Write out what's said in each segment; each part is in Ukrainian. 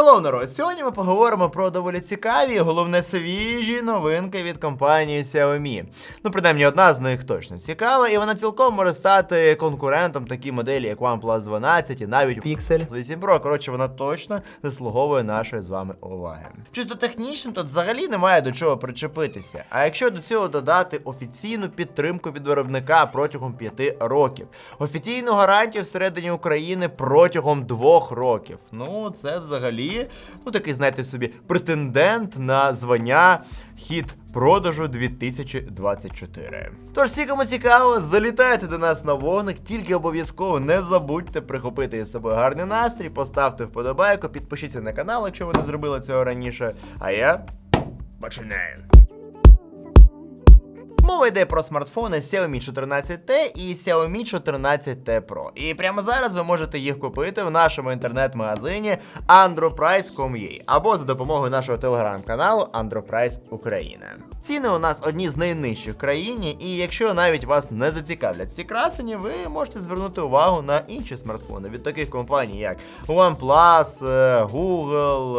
Hello, народ! Сьогодні ми поговоримо про доволі цікаві, головне свіжі новинки від компанії Xiaomi. Ну, принаймні, одна з них точно цікава, і вона цілком може стати конкурентом такій моделі, як OnePlus 12 і навіть Pixel 8 Pro. Коротше, вона точно заслуговує нашої з вами уваги. Чисто технічно, тут взагалі немає до чого причепитися. А якщо до цього додати офіційну підтримку від виробника протягом 5 років, офіційну гарантію всередині України протягом 2 років. Ну, це взагалі, ну такий, знаєте собі, претендент на звання хід продажу 2024. Тож, всі, кому цікаво, залітайте до нас на вогник, тільки обов'язково не забудьте прихопити із собою гарний настрій, поставте вподобайку, підпишіться на канал, якщо ви не зробили цього раніше. А я починаю. Мова йде про смартфони Xiaomi 14T і Xiaomi 14T Pro. І прямо зараз ви можете їх купити в нашому інтернет-магазині androprice.com.ua або за допомогою нашого телеграм-каналу Androprice Україна. Ціни у нас одні з найнижчих в країні, і якщо навіть вас не зацікавлять ці красені, ви можете звернути увагу на інші смартфони від таких компаній, як OnePlus, е, Google,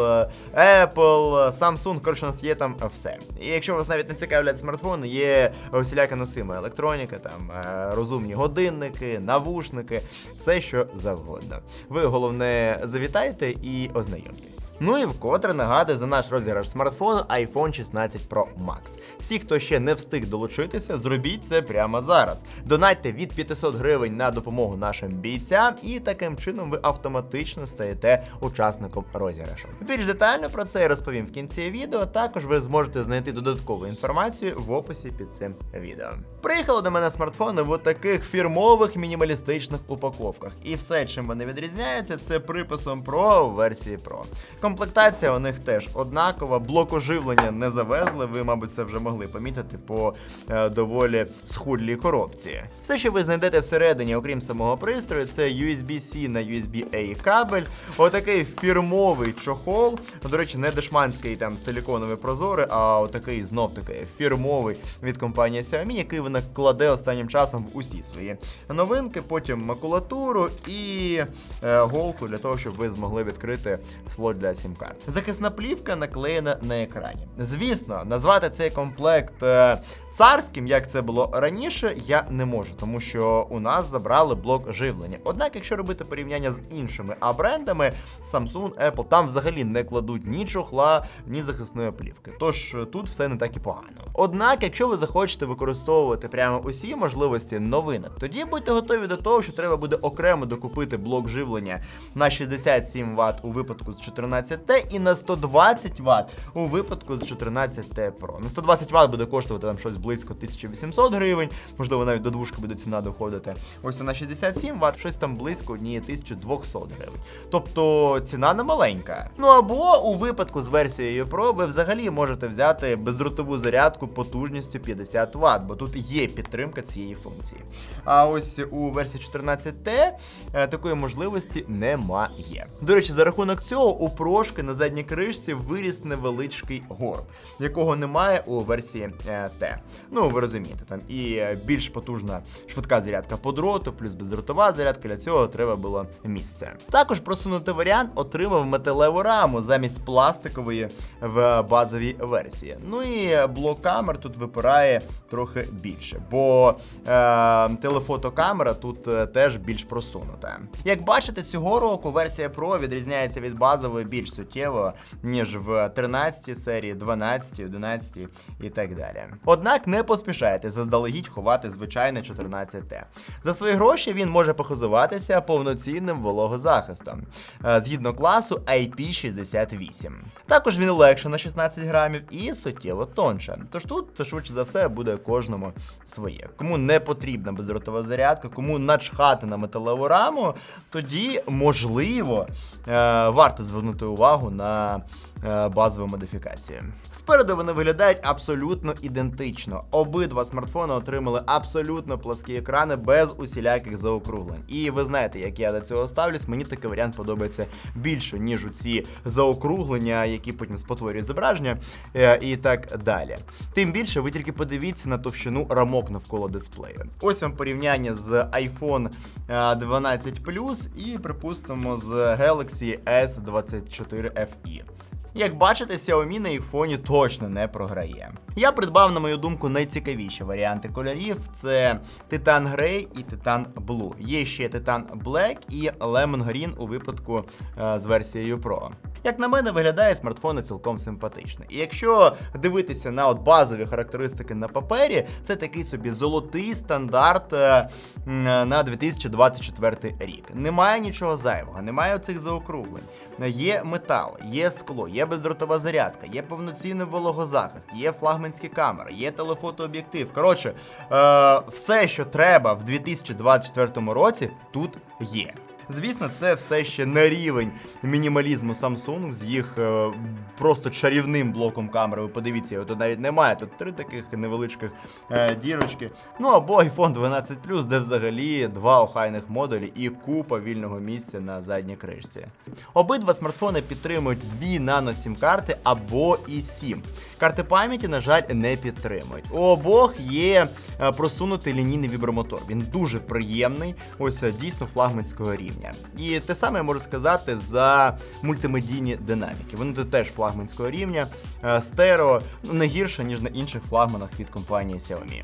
е, Apple, Samsung, коротше, у нас є там все. І якщо вас навіть не цікавлять смартфони, є усіляка носима електроніка, там е, розумні годинники, навушники, все що завгодно. Ви головне завітайте і ознайомтесь. Ну і вкотре нагадую за наш розіграш смартфону iPhone 16 Pro Max. Всі, хто ще не встиг долучитися, зробіть це прямо зараз. Донатьте від 500 гривень на допомогу нашим бійцям, і таким чином ви автоматично стаєте учасником розіграшу. Більш детально про це я розповім в кінці відео. Також ви зможете знайти додаткову інформацію в описі під цим відео. Приїхали до мене смартфони в таких фірмових мінімалістичних упаковках. І все, чим вони відрізняються, це приписом Pro в версії Pro. Комплектація у них теж однакова, блок оживлення не завезли. Ви, мабуть, це вже могли помітити по е, доволі схудлій коробці. Все, що ви знайдете всередині, окрім самого пристрою, це USB-C на USB-A кабель, отакий фірмовий чохол. До речі, не дешманський там силіконовий прозорий, а отакий знов таки фірмовий від компанії Xiaomi, який вона кладе останнім часом в усі свої новинки, потім макулатуру і е, голку для того, щоб ви змогли відкрити слот для сім-карт. Захисна плівка наклеєна на екрані. Звісно, назвати цей комплект е, царським, як це було раніше, я не можу, тому що у нас забрали блок живлення. Однак, якщо робити порівняння з іншими А-брендами, Samsung, Apple, там взагалі не кладуть ні чохла, ні захисної плівки. Тож тут все не так і погано. Однак, якщо ви захочете використовувати прямо усі можливості новинок, тоді будьте готові до того, що треба буде окремо докупити блок живлення на 67 Вт у випадку з 14T і на 120 Вт у випадку з 14T Pro. На 120 Вт буде коштувати там щось близько 1800 гривень, можливо, навіть до двушки буде ціна доходити. Ось на 67 Вт щось там близько однієї 1200 гривень. Тобто ціна не маленька. Ну або у випадку з версією Pro ви взагалі можете взяти бездротову зарядку потужністю 50 Вт, бо тут є підтримка цієї функції. А ось у версії 14T е, такої можливості немає. До речі, за рахунок цього у прошки на задній кришці виріс невеличкий горб, якого немає у версії е, T. Ну, ви розумієте, там і більш потужна швидка зарядка по дроту, плюс бездротова зарядка. Для цього треба було місце. Також просунутий варіант отримав металеву раму замість пластикової в базовій версії. Ну і блок камер тут випирає трохи більше, бо е, телефотокамера тут е, теж більш просунута. Як бачите, цього року версія Pro відрізняється від базової більш суттєво, ніж в 13 серії, 12, 11 і так далі. Однак не поспішайте заздалегідь ховати звичайне 14T. За свої гроші він може похизуватися повноцінним вологозахистом е, згідно класу IP68. Також він легше на 16 грамів і суттєво тонше. Тож тут швидше за все буде кожному своє. Кому не потрібна бездротова зарядка, кому начхати на металеву раму, тоді можливо е, варто звернути увагу на е, базові модифікації. Спереду вони виглядають абсолютно ідентично. Обидва смартфони отримали абсолютно пласкі екрани без усіляких заокруглень. І ви знаєте, як я до цього ставлюсь, мені такий варіант подобається більше, ніж у ці заокруглення, які потім спотворюють зображення е, і так далі. Тим більше ви тільки подивіться на товщину рамок навколо дисплею. Ось вам порівняння з iPhone е, 12 Plus і, припустимо, з Galaxy S24 FE. Як бачите, Xiaomi на їх фоні точно не програє. Я придбав, на мою думку, найцікавіші варіанти кольорів: це Titan Grey і Titan Blue. Є ще Titan Black і Lemon Green у випадку е, з версією Pro. Як на мене, виглядають смартфони цілком симпатично. І якщо дивитися на от базові характеристики на папері, це такий собі золотий стандарт е, на 2024 рік. Немає нічого зайвого, немає цих заокруглень. Є метал, є скло, є бездротова зарядка, є повноцінний вологозахист, є флагманські камери, є телефотооб'єктив. Коротше, е, все, що треба в 2024 році, тут є. Звісно, це все ще не рівень мінімалізму Samsung з їх е, просто чарівним блоком камери. Ви подивіться, його тут навіть немає. Тут три таких невеличких е, дірочки. Ну або iPhone 12 Plus, де взагалі два охайних модулі і купа вільного місця на задній кришці. Обидва смартфони підтримують дві нано сім карти або і сім. Карти пам'яті, на жаль, не підтримують. У обох є е, просунутий лінійний вібромотор. Він дуже приємний, ось е, дійсно флагманського рівня. І те саме я можу сказати за мультимедійні динаміки. Вони тут теж флагманського рівня, е, стерео, ну не гірше, ніж на інших флагманах від компанії Xiaomi.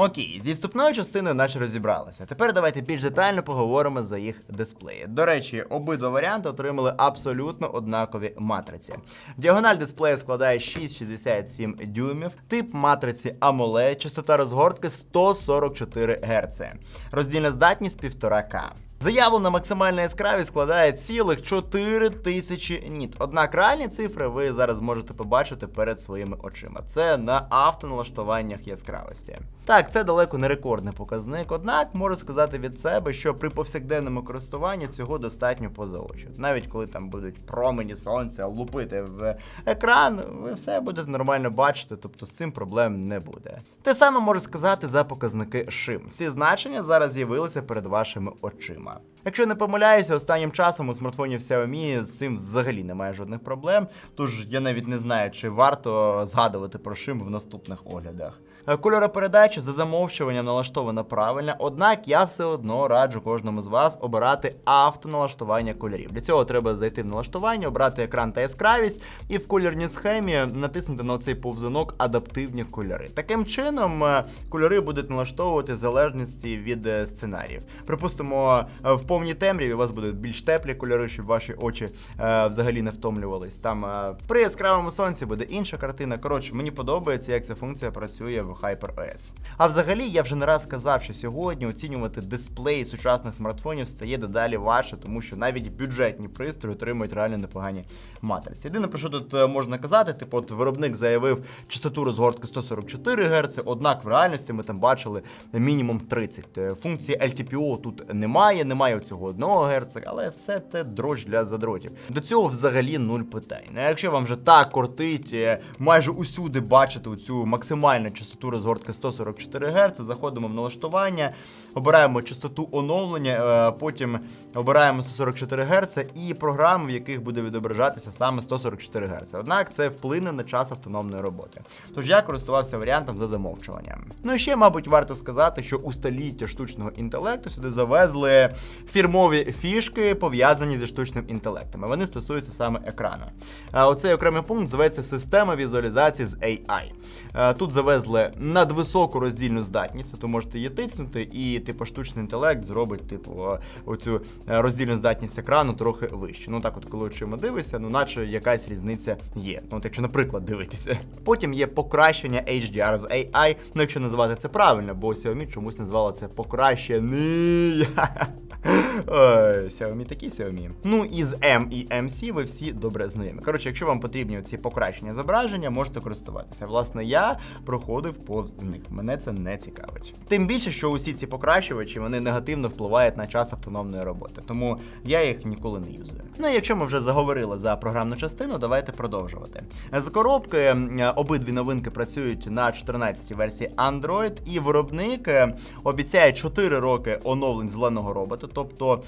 Окей, зі вступною частиною наче розібралися. Тепер давайте більш детально поговоримо за їх дисплеї. До речі, обидва варіанти отримали абсолютно однакові матриці. Діагональ дисплея складає 6,67 дюймів, тип матриці AMOLED, частота розгортки 144 Гц, роздільна здатність 1,5К. Заявлена максимальна яскравість складає цілих 4 тисячі ніт. Однак реальні цифри ви зараз можете побачити перед своїми очима. Це на автоналаштуваннях яскравості. Так, це далеко не рекордний показник, однак можу сказати від себе, що при повсякденному користуванні цього достатньо поза очі. Навіть коли там будуть промені сонця лупити в екран, ви все будете нормально бачити, тобто з цим проблем не буде. Те саме можу сказати за показники шим. Всі значення зараз з'явилися перед вашими очима. 嘛。Якщо не помиляюся, останнім часом у смартфонів Xiaomi з цим взагалі немає жодних проблем. Тож я навіть не знаю, чи варто згадувати про шим в наступних оглядах. Е, Кольоропередача за замовчуванням налаштована правильно, однак я все одно раджу кожному з вас обирати автоналаштування кольорів. Для цього треба зайти в налаштування, обрати екран та яскравість, і в кольорній схемі натиснути на цей повзунок адаптивні кольори. Таким чином, е, кольори будуть налаштовувати в залежності від е, сценаріїв. Припустимо, в повній темряві у вас будуть більш теплі кольори, щоб ваші очі е, взагалі не втомлювались. Там е, при яскравому сонці буде інша картина. Коротше, мені подобається, як ця функція працює в HyperOS. А взагалі, я вже не раз сказав, що сьогодні оцінювати дисплеї сучасних смартфонів стає дедалі важче, тому що навіть бюджетні пристрої отримують реально непогані матриці. Єдине, про що тут е, можна казати, типу, от виробник заявив частоту розгортки 144 Гц, однак в реальності ми там бачили мінімум 30. Е, Функції LTPO тут немає, немає цього 1 Гц, але все це дрож для задротів. До цього взагалі нуль питань. Ну, а якщо вам вже так кортить е, майже усюди бачити цю максимальну частоту розгортки 144 Гц, заходимо в налаштування, обираємо частоту оновлення, е, потім обираємо 144 Гц і програми, в яких буде відображатися саме 144 Гц. Однак це вплине на час автономної роботи. Тож я користувався варіантом за замовчуванням. Ну і ще, мабуть, варто сказати, що у століття штучного інтелекту сюди завезли фірмові фішки, пов'язані зі штучним інтелектом. Вони стосуються саме екрану. А Оцей окремий пункт зветься система візуалізації з AI. Е, Тут завезли надвисоку роздільну здатність, то можете її тиснути, і типу штучний інтелект зробить, типу, оцю е, роздільну здатність екрану трохи вище. Ну так, от коли очима дивишся, ну наче якась різниця є. Ну, от якщо, наприклад, дивитися. Потім є покращення HDR з AI, ну якщо називати це правильно, бо Xiaomi чомусь назвала це покращення. Ой, Xiaomi такі Xiaomi. Ну і з M і MC ви всі добре знайомі. Коротше, якщо вам потрібні ці покращення зображення, можете користуватися. Власне, я проходив повз них. Мене це не цікавить. Тим більше, що усі ці покращувачі вони негативно впливають на час автономної роботи, тому я їх ніколи не юзаю. Ну і якщо ми вже заговорили за програмну частину, давайте продовжувати. З коробки обидві новинки працюють на 14-й версії Android, і виробник е, обіцяє 4 роки оновлень зеленого робота, тобто е,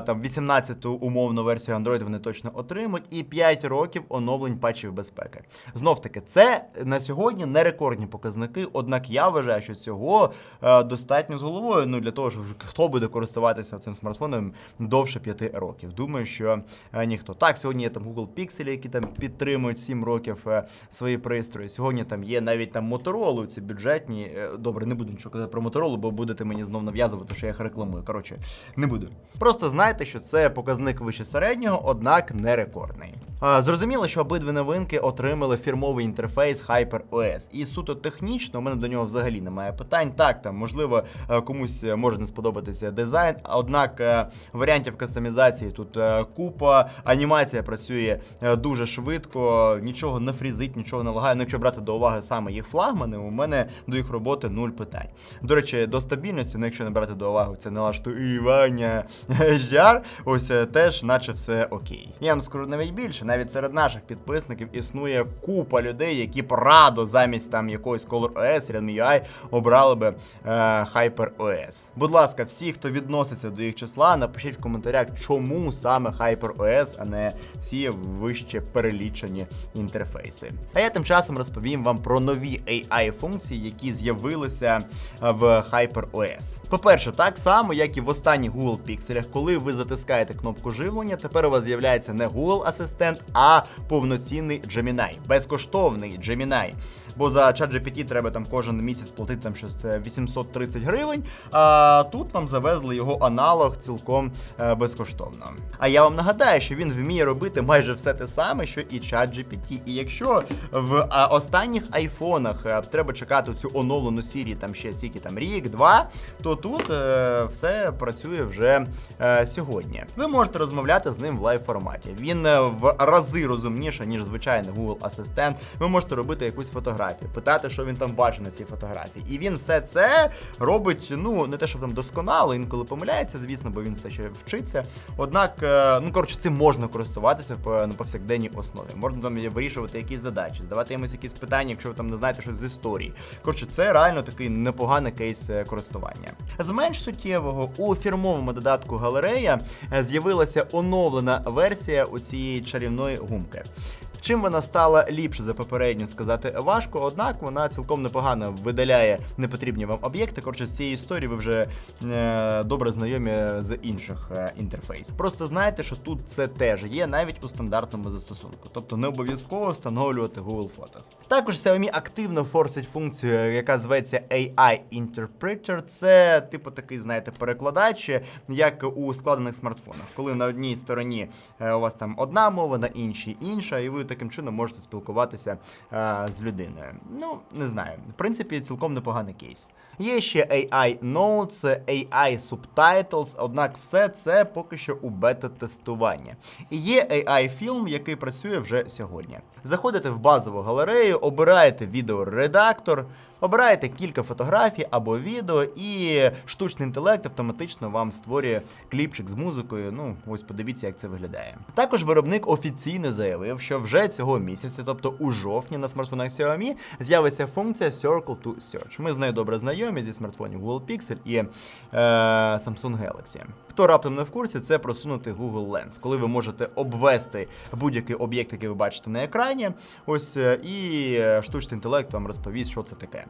там 18-ту умовну версію Android вони точно отримують, і 5 років оновлень патчів безпеки. Знов таки, це на сьогодні не рекордні показники, однак я вважаю, що цього е, достатньо з головою. Ну для того, щоб хто буде користуватися цим смартфоном довше 5 років. Думаю, що е, ніхто. Так, сьогодні є там Google Pixel, які там підтримують 7 років свої пристрої. Сьогодні там є навіть там Motorola, ці бюджетні. Добре, не буду нічого казати про Motorola, бо будете мені знов нав'язувати, що я їх рекламую. Коротше, не буду. Просто знайте, що це показник вище середнього, однак не рекордний. Зрозуміло, що обидві новинки отримали фірмовий інтерфейс HyperOS. І суто технічно, у мене до нього взагалі немає питань. Так, там можливо е, комусь може не сподобатися дизайн, однак е, варіантів кастомізації тут е, купа, анімація працює е, дуже швидко, нічого не фрізить, нічого не лагає. Ну, якщо брати до уваги саме їх флагмани, у мене до їх роботи нуль питань. До речі, до стабільності, ну якщо не брати до уваги це налаштування жар, ось е, теж, наче все окей. Я вам скажу навіть більше, навіть серед наших підписників існує купа людей, які б радо замість там якогось ColorOS, Realme UI обрали би е, HyperOS. Будь ласка, всі, хто відноситься до їх числа, напишіть в коментарях, чому саме HyperOS, а не всі вище перелічені інтерфейси. А я тим часом розповім вам про нові AI-функції, які з'явилися е, в HyperOS. По-перше, так само, як і в останніх Google Pixel, коли ви затискаєте кнопку живлення, тепер у вас з'являється не Google Асистент, а повноцінний Gemini, безкоштовний Gemini. Бо за ChatGPT треба там кожен місяць платити там щось е, 830 гривень. А тут вам завезли його аналог цілком е, безкоштовно. А я вам нагадаю, що він вміє робити майже все те саме, що і ChatGPT. І якщо в останніх айфонах е, треба чекати цю оновлену Siri там ще скільки там рік, два, то тут е, все працює вже е, сьогодні. Ви можете розмовляти з ним в лайв форматі. Він е, в рази розумніше, ніж звичайний Google Асистент. Ви можете робити якусь фотографію, питати, що він там бачить на цій фотографії. І він все це робить, ну не те, щоб там досконало, інколи помиляється, звісно, бо він все ще вчиться. Однак, е, ну коротше, цим можна користуватися по на повсякденній основі. Можна там вирішувати якісь задачі, здавати йомусь якісь питання, якщо ви там не знаєте щось з історії. Коротше, це реально такий непоганий кейс е, користування. З менш суттєвого у фірмовому додатку галерея е, з'явилася оновлена версія у цієї чарівної гумки. Чим вона стала ліпше за попередню, сказати важко, однак вона цілком непогано видаляє непотрібні вам об'єкти. Коротше, з цієї історії ви вже е, добре знайомі з інших е, інтерфейсів. Просто знайте, що тут це теж є навіть у стандартному застосунку, тобто не обов'язково встановлювати Google Photos. Також Xiaomi активно форсить функцію, яка зветься AI Interpreter. Це типу такий, знаєте, перекладач, як у складених смартфонах, коли на одній стороні е, у вас там одна мова, на іншій інша, і ви таким чином можете спілкуватися е, з людиною. Ну, не знаю. В принципі, цілком непоганий кейс. Є ще AI Notes, AI Subtitles, однак все це поки що у бета-тестування. І є AI фільм, який працює вже сьогодні. Заходите в базову галерею, обираєте відеоредактор. Обираєте кілька фотографій або відео, і штучний інтелект автоматично вам створює кліпчик з музикою. Ну, ось подивіться, як це виглядає. Також виробник офіційно заявив, що вже цього місяця, тобто у жовтні, на смартфонах Xiaomi, з'явиться функція Circle to Search. Ми з нею добре знайомі зі смартфонів Google Pixel і е, Samsung Galaxy. Хто раптом не в курсі, це просунути Google Lens, коли ви можете обвести будь-який об'єкт, який ви бачите на екрані. Ось е, і е, штучний інтелект вам розповість, що це таке.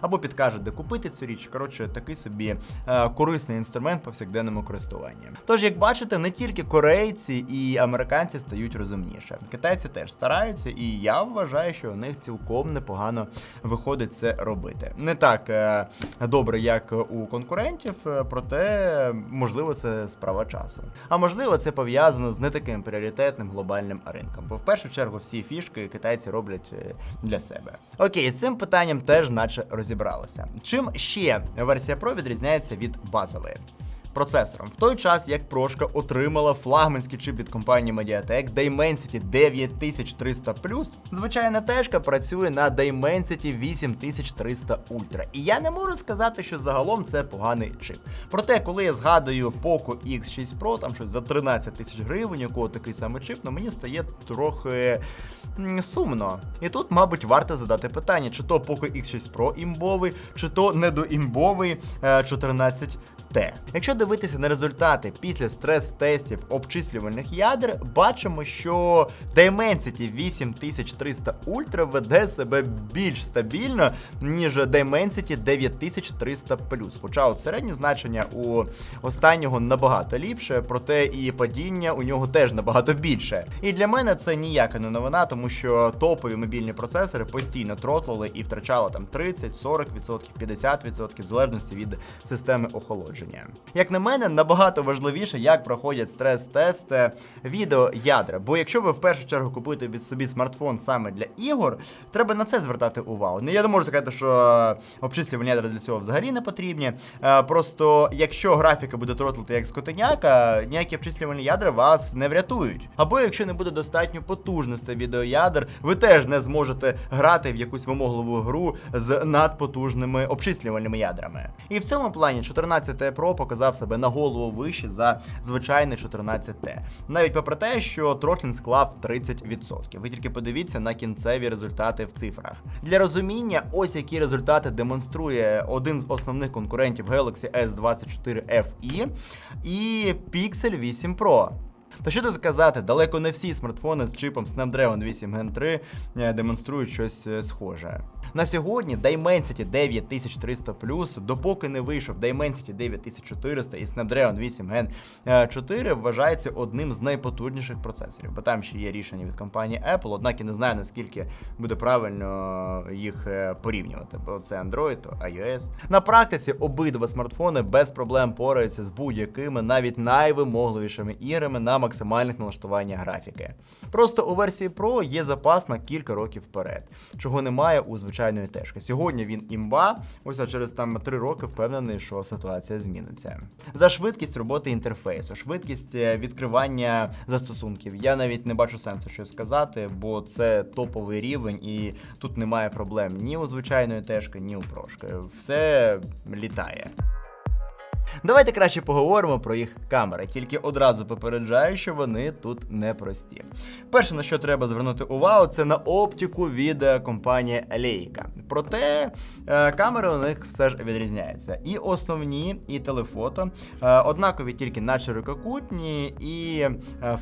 Або підкаже, де купити цю річ. Коротше, такий собі е, корисний інструмент повсякденному користуванні. Тож, як бачите, не тільки корейці і американці стають розумніше. Китайці теж стараються, і я вважаю, що у них цілком непогано виходить це робити. Не так е, добре, як у конкурентів, е, проте можливо це справа часу. А можливо, це пов'язано з не таким пріоритетним глобальним ринком. Бо в першу чергу всі фішки китайці роблять для себе. Окей, з цим питанням теж наче розібралися. Чим ще версія Pro відрізняється від базової? Процесором. В той час як прошка отримала флагманський чип від компанії Mediatek Dimensity 9300 звичайна тежка працює на Dimensity 8300 Ultra. І я не можу сказати, що загалом це поганий чип. Проте, коли я згадую Poco X6 Pro, там щось за 13 тисяч гривень, у якого такий самий чип, ну мені стає трохи сумно. І тут, мабуть, варто задати питання, чи то Poco X6 Pro імбовий, чи то недоімбовий е, 14 Т. Якщо дивитися на результати після стрес-тестів обчислювальних ядер, бачимо, що Dimensity 8300 Ultra веде себе більш стабільно, ніж Dimensity 9300 Хоча от середнє значення у останнього набагато ліпше, проте і падіння у нього теж набагато більше. І для мене це ніяка не новина, тому що топові мобільні процесори постійно тротлили і втрачали там 30, 40%, 50% в залежності від системи охолодження. Як на мене, набагато важливіше, як проходять стрес-тести відеоядра. Бо якщо ви в першу чергу купуєте собі смартфон саме для ігор, треба на це звертати увагу. Ну я не можу сказати, що обчислювальні ядра для цього взагалі не потрібні. Е, Просто якщо графіка буде тротлити як скотиняка, ніякі обчислювальні ядра вас не врятують. Або якщо не буде достатньо потужностей відеоядер, ви теж не зможете грати в якусь вимогливу гру з надпотужними обчислювальними ядрами. І в цьому плані 14 Pro показав себе на голову вище за звичайний 14T. Навіть попри те, що тротлінг склав 30%. Ви тільки подивіться на кінцеві результати в цифрах. Для розуміння, ось які результати демонструє один з основних конкурентів Galaxy S24 FE і Pixel 8 Pro. Та що тут казати, далеко не всі смартфони з чипом Snapdragon 8 Gen 3 е, демонструють щось е, схоже. На сьогодні Dimensity 9300 допоки не вийшов Dimensity 9400 і Snapdragon 8 Gen е, 4 вважається одним з найпотужніших процесорів, бо там ще є рішення від компанії Apple, однак я не знаю наскільки буде правильно їх е, порівнювати, бо це Android, то iOS. На практиці обидва смартфони без проблем пораються з будь-якими, навіть найвимогливішими іграми на максимальних налаштуваннях графіки. Просто у версії Pro є запас на кілька років вперед, чого немає у звичайної тежки. Сьогодні він імба, ось а через там 3 роки впевнений, що ситуація зміниться. За швидкість роботи інтерфейсу, швидкість е, відкривання застосунків. Я навіть не бачу сенсу щось сказати, бо це топовий рівень, і тут немає проблем ні у звичайної тежки, ні у прошки. Все літає. Давайте краще поговоримо про їх камери, тільки одразу попереджаю, що вони тут непрості. Перше, на що треба звернути увагу, це на оптику від е, компанії Leica. Проте е, камери у них все ж відрізняються. І основні, і телефото е, однакові тільки на ширококутні і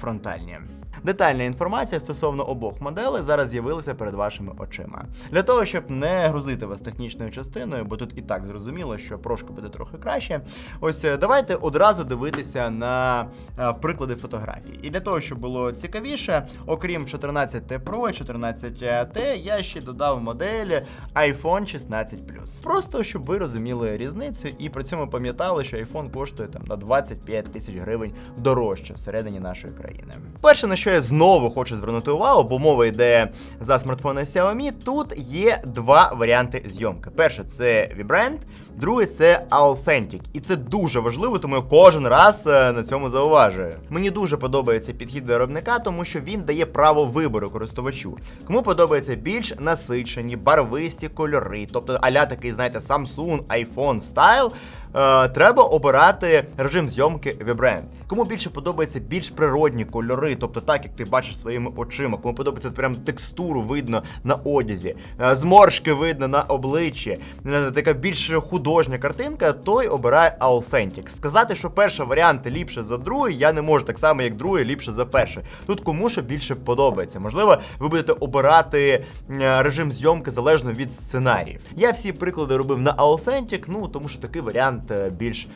фронтальні. Детальна інформація стосовно обох моделей зараз з'явилася перед вашими очима. Для того, щоб не грузити вас технічною частиною, бо тут і так зрозуміло, що прошка буде трохи краще. Ось е, давайте одразу дивитися на е, приклади фотографій. І для того, щоб було цікавіше, окрім 14T Pro і 14T, я ще додав моделі iPhone 16 Просто щоб ви розуміли різницю і при цьому пам'ятали, що iPhone коштує там на 25 тисяч гривень дорожче всередині нашої країни. Перше, на що я знову хочу звернути увагу, бо мова йде за смартфони Xiaomi, тут є два варіанти зйомки. Перше це Vibrant, другий це Authentic. І це дуже важливо, тому я кожен раз е, на цьому зауважую. Мені дуже подобається підхід виробника, тому що він дає право вибору користувачу. Кому подобаються більш насичені, барвисті кольори, тобто аля такий, знаєте, Samsung, iPhone стайл. Е, треба обирати режим зйомки Vibrant. Кому більше подобаються більш природні кольори, тобто так, як ти бачиш своїми очима, кому подобається прям текстуру видно на одязі, е, зморшки видно на обличчі, е, така більш художня картинка, той обирає Authentic. Сказати, що перший варіант ліпше за другий, я не можу, так само, як другий ліпше за перший. Тут кому що більше подобається. Можливо, ви будете обирати е, режим зйомки залежно від сценаріїв. Я всі приклади робив на Authentic, ну тому що такий варіант більш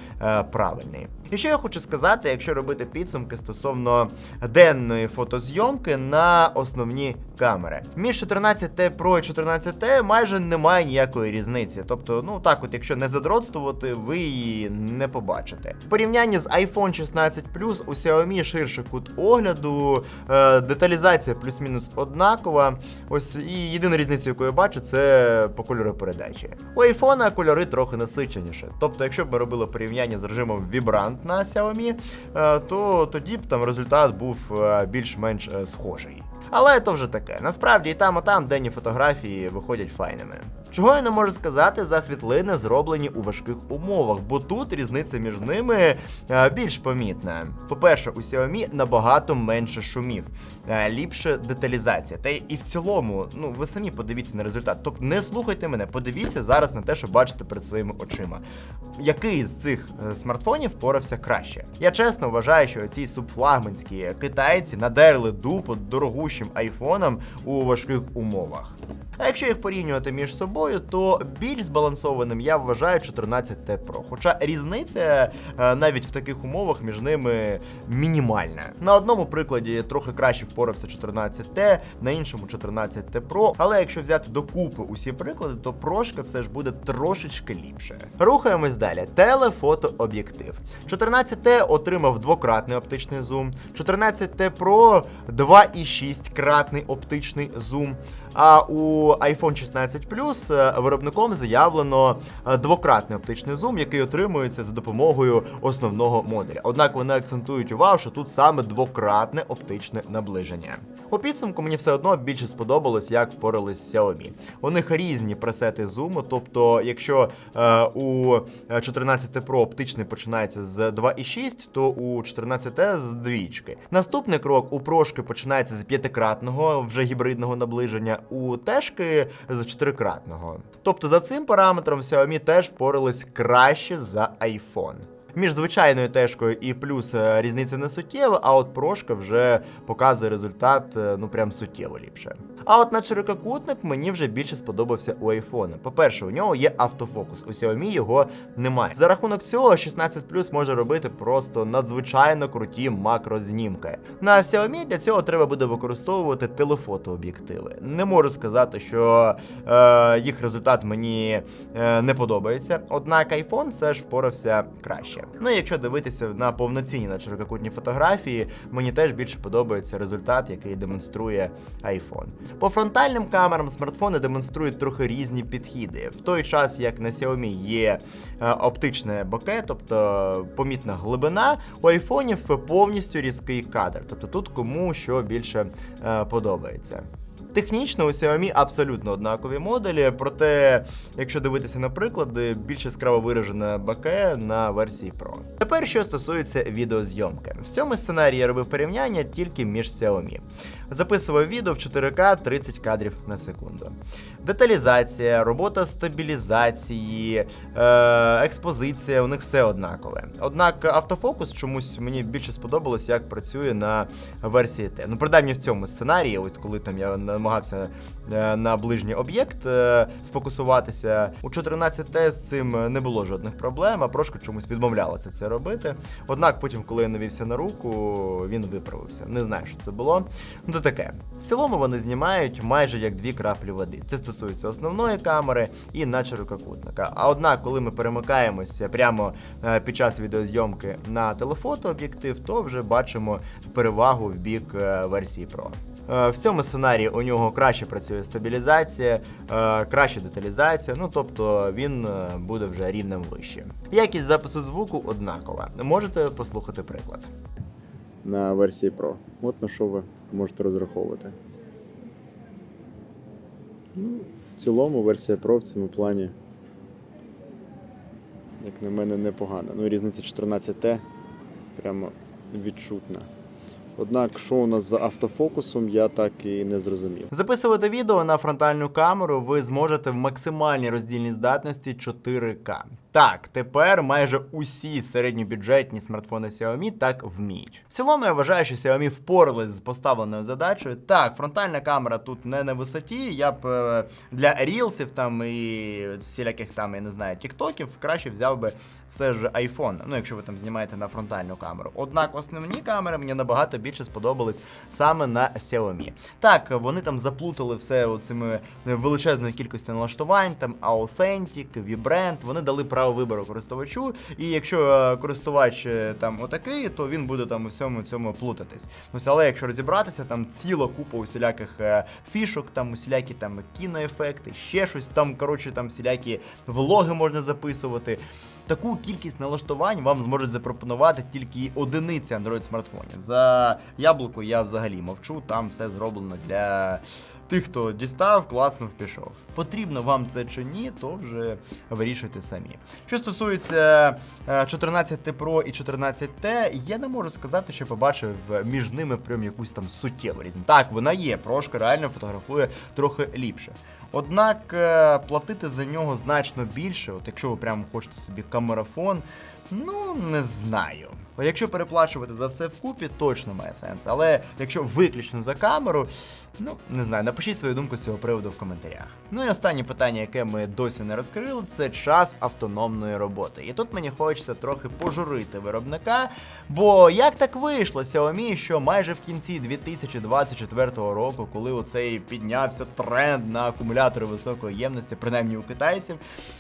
правильний. І що я хочу сказати, якщо робити підсумки стосовно денної фотозйомки на основні камери. Між 14T Pro і 14T майже немає ніякої різниці. Тобто, ну так, от якщо не задротствувати, ви її не побачите. В порівнянні з iPhone 16 Plus у Xiaomi ширший кут огляду, е, деталізація плюс-мінус однакова. Ось і єдина різниця, яку я бачу, це по кольору передачі. У iPhone кольори трохи насиченіші. Тобто, якщо б ми робили порівняння з режимом Vibrant на Xiaomi, то тоді б там результат був е, більш-менш е, схожий. Але то вже таке. Насправді і там, і там денні фотографії виходять файними. Чого я не можу сказати за світлини, зроблені у важких умовах, бо тут різниця між ними е, більш помітна. По-перше, у Xiaomi набагато менше шумів, е, ліпше деталізація. Та і в цілому, ну ви самі подивіться на результат. Тобто не слухайте мене, подивіться зараз на те, що бачите перед своїми очима. Який з цих е, смартфонів впорався краще? Я чесно вважаю, що ці субфлагманські китайці надерли дупу дорогущим айфонам у важких умовах. А якщо їх порівнювати між собою, то більш збалансованим я вважаю 14T Pro. Хоча різниця е, навіть в таких умовах між ними мінімальна. На одному прикладі трохи краще впорався 14T, на іншому 14T Pro. Але якщо взяти докупи усі приклади, то прошка все ж буде трошечки ліпше. Рухаємось далі. Телефотооб'єктив. 14T отримав двократний оптичний зум, 14T Pro 2,6 кратний оптичний зум. А у iPhone 16 Plus е, виробником заявлено е, двократний оптичний зум, який отримується за допомогою основного модуля. Однак вони акцентують увагу, що тут саме двократне оптичне наближення. У підсумку мені все одно більше сподобалось, як впорались Xiaomi. У них різні пресети зуму, тобто, якщо е, у 14 Pro оптичний починається з 2,6, то у 14T з двічки. Наступний крок у прошки починається з п'ятикратного вже гібридного наближення, у тешки з чотирикратного. Тобто за цим параметром Xiaomi теж впорались краще за iPhone. Між звичайною тежкою і плюс е, різниця не суттєва, а от прошка вже показує результат е, ну прям суттєво ліпше. А от на ширококутник мені вже більше сподобався у iPhone. По-перше, у нього є автофокус, у Xiaomi його немає. За рахунок цього 16 Plus може робити просто надзвичайно круті макрознімки. На Xiaomi для цього треба буде використовувати телефотооб'єктиви. Не можу сказати, що е, їх результат мені е, не подобається. Однак iPhone все ж впорався краще. Ну якщо дивитися на повноцінні на ширококутні фотографії, мені теж більше подобається результат, який демонструє iPhone. По фронтальним камерам смартфони демонструють трохи різні підхіди. В той час, як на Xiaomi є е, оптичне боке, тобто помітна глибина, у айфонів повністю різкий кадр. Тобто тут кому що більше е, подобається. Технічно у Xiaomi абсолютно однакові моделі, проте, якщо дивитися на приклади, більш яскраво виражене баке на версії Pro. Тепер що стосується відеозйомки. В цьому сценарії я робив порівняння тільки між Xiaomi. Записував відео в 4К 30 кадрів на секунду. Деталізація, робота стабілізації, е, експозиція, у них все однакове. Однак автофокус чомусь мені більше сподобалось, як працює на версії Т. Ну, принаймні в цьому сценарії, от коли там я намагався е, на ближній об'єкт е, сфокусуватися. У 14Т з цим не було жодних проблем, а прошка чомусь відмовлялася це робити. Однак потім, коли я навівся на руку, він виправився. Не знаю, що це було. Ну то таке. В цілому вони знімають майже як дві краплі води. Це стосується основної камери і на ширококутника. А однак, коли ми перемикаємося прямо е, під час відеозйомки на телефотооб'єктив, то вже бачимо перевагу в бік версії Pro. Е, В цьому сценарії у нього краще працює стабілізація, е, краще деталізація, ну тобто він е, буде вже рівнем вище. Якість запису звуку однакова. Можете послухати приклад. на версії Pro. От на що ви можете розраховувати. Ну, в цілому версія Pro в цьому плані, як на мене, непогана. Ну, різниця 14T прямо відчутна. Однак, що у нас за автофокусом, я так і не зрозумів. Записувати відео на фронтальну камеру ви зможете в максимальній роздільній здатності 4К. Так, тепер майже усі середньобюджетні смартфони Xiaomi так вміють. В цілому я вважаю, що Xiaomi впорались з поставленою задачею. Так, фронтальна камера тут не на висоті. Я б е, для рілсів там і всіляких там, я не знаю, тіктоків краще взяв би все ж iPhone. Ну, якщо ви там знімаєте на фронтальну камеру. Однак основні камери мені набагато більше сподобались саме на Xiaomi. Так, вони там заплутали все цими величезною кількістю налаштувань, там Authentic, Vibrant, вони дали право вибору користувачу. І якщо е, користувач е, там отакий, то він буде там у всьому цьому плутатись. Ось, але якщо розібратися, там ціла купа усіляких е, фішок, там усілякі там кіноефекти, ще щось там, коротше, там всілякі влоги можна записувати. Таку кількість налаштувань вам зможуть запропонувати тільки одиниці Android смартфонів. За яблуко я взагалі мовчу, там все зроблено для тих, хто дістав, класно впішов. Потрібно вам це чи ні, то вже вирішуйте самі. Що стосується е, 14 Pro і 14T, я не можу сказати, що побачив е, між ними прям якусь там суттєву різницю. Так, вона є, прошка реально фотографує трохи ліпше. Однак е, платити за нього значно більше, от якщо ви прямо хочете собі камерафон, ну не знаю. Якщо переплачувати за все вкупі, точно має сенс. Але якщо виключно за камеру, ну не знаю, напишіть свою думку з цього приводу в коментарях. Ну і останнє питання, яке ми досі не розкрили, це час автономної роботи. І тут мені хочеться трохи пожурити виробника. Бо як так вийшло Xiaomi, що майже в кінці 2024 року, коли оцей піднявся тренд на акумулятори високої ємності, принаймні у китайців,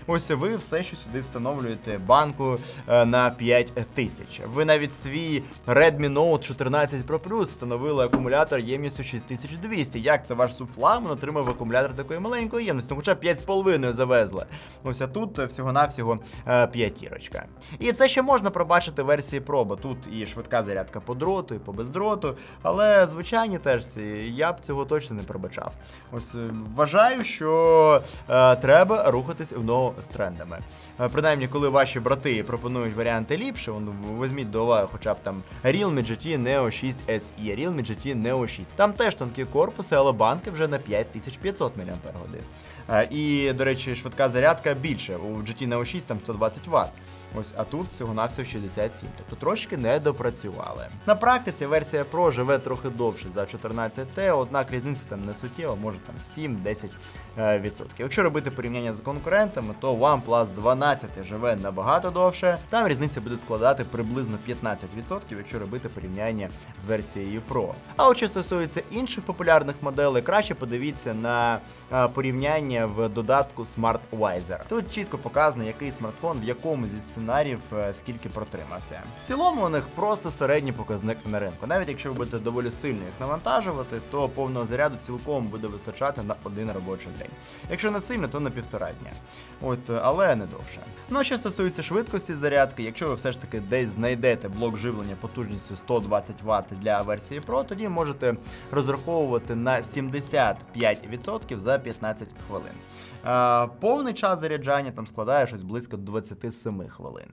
ось ви все ще сюди встановлюєте банку е, на 5 тисяч. Ви навіть свій Redmi Note 14 Pro Plus встановили акумулятор ємністю 6200. Як це ваш субфламен отримав акумулятор такої маленької ємності? Ну, хоча 5,5 завезли. Ось а тут всього-навсього е, п'ятірочка. І це ще можна пробачити версії Pro, тут і швидка зарядка по дроту, і по бездроту. Але звичайні теж ці я б цього точно не пробачав. Ось е, вважаю, що е, треба рухатись в ногу з трендами. Е, принаймні, коли ваші брати пропонують варіанти ліпше, он, візьміть до уваги хоча б там Realme GT Neo 6 SE, Realme GT Neo 6. Там теж тонкі корпуси, але банки вже на 5500 мАч. Е, І, до речі, швидка зарядка більше. У GT Neo 6 там 120 Вт. Ось, а тут всього навсього 67, тобто трошки не допрацювали. На практиці версія Pro живе трохи довше за 14T, однак різниця там не суттєва, може там 7-10%. Е. Якщо робити порівняння з конкурентами, то OnePlus 12 живе набагато довше. Там різниця буде складати приблизно 15%, якщо робити порівняння з версією Pro. А от що стосується інших популярних моделей, краще подивіться на е, порівняння в додатку SmartWiser. Тут чітко показано, який смартфон в якому зі сценаріїв е, скільки протримався. В цілому у них просто середній показник на ринку. Навіть якщо ви будете доволі сильно їх навантажувати, то повного заряду цілком буде вистачати на один робочий день. Якщо не сильно, то на півтора дня. От, е, але не довше. Ну а що стосується швидкості зарядки, якщо ви все ж таки десь знайдете блок живлення потужністю 120 Вт для версії Pro, тоді можете розраховувати на 75% за 15 хвилин. Е, повний час заряджання там складає щось близько 27 хвилин.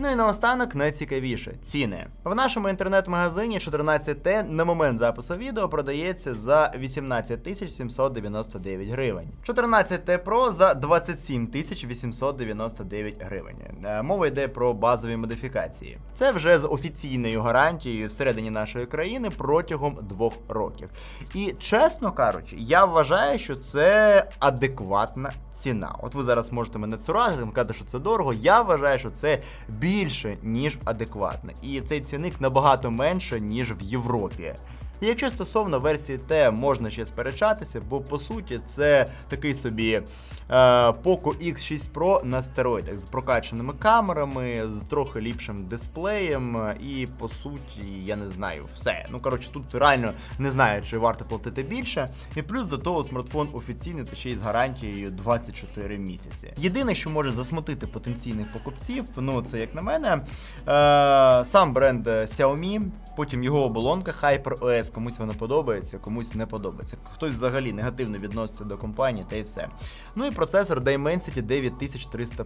Ну і наостанок найцікавіше ціни. В нашому інтернет-магазині 14T на момент запису відео продається за 18 тисяч 799 гривень. 14T Pro за 27 тисяч 899 гривень. Е, Мова йде про базові модифікації. Це вже з офіційною гарантією всередині нашої країни протягом двох років. І чесно кажучи, я вважаю, що це адекватна ціна. От ви зараз можете мене цурати, казати, що це дорого. Я вважаю, що це більше, ніж адекватно. І цей цінник набагато менше, ніж в Європі. І якщо стосовно версії Т можна ще сперечатися, бо по суті це такий собі е, Poco X6 Pro на стероїдах з прокачаними камерами, з трохи ліпшим дисплеєм, е, і по суті, я не знаю, все. Ну коротше, тут реально не знаю, чи варто платити більше. І плюс до того смартфон офіційний та ще й з гарантією 24 місяці. Єдине, що може засмутити потенційних покупців, ну це як на мене, е, сам бренд Xiaomi, потім його оболонка HyperOS, комусь вона подобається, комусь не подобається. Хтось взагалі негативно відноситься до компанії, та й все. Ну і процесор Dimensity 9300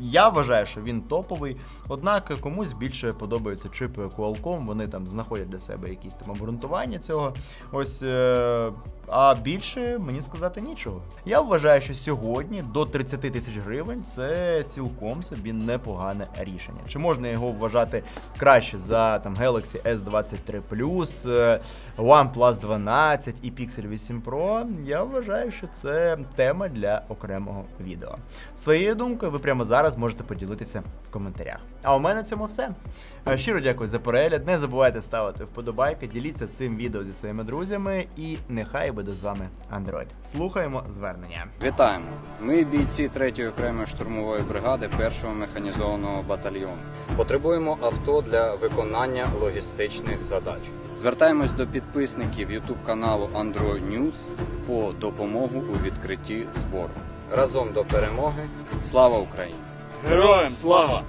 Я вважаю, що він топовий, однак комусь більше подобаються чипи Qualcomm, вони там знаходять для себе якісь там обґрунтування цього. Ось. Е- а більше мені сказати нічого. Я вважаю, що сьогодні до 30 тисяч гривень це цілком собі непогане рішення. Чи можна його вважати краще за там Galaxy S23 Plus, е, OnePlus 12 і Pixel 8 Pro? Я вважаю, що це тема для окремого відео. Своєю думкою ви прямо зараз можете поділитися в коментарях. А у мене на цьому все. Е, Щиро дякую за перегляд. Не забувайте ставити вподобайки, діліться цим відео зі своїми друзями, і нехай нехай буде з вами Android. Слухаємо звернення. Вітаємо! Ми бійці 3-ї окремої штурмової бригади 1-го механізованого батальйону. Потребуємо авто для виконання логістичних задач. Звертаємось до підписників YouTube каналу Android News по допомогу у відкритті збору. Разом до перемоги. Слава Україні! Героям слава!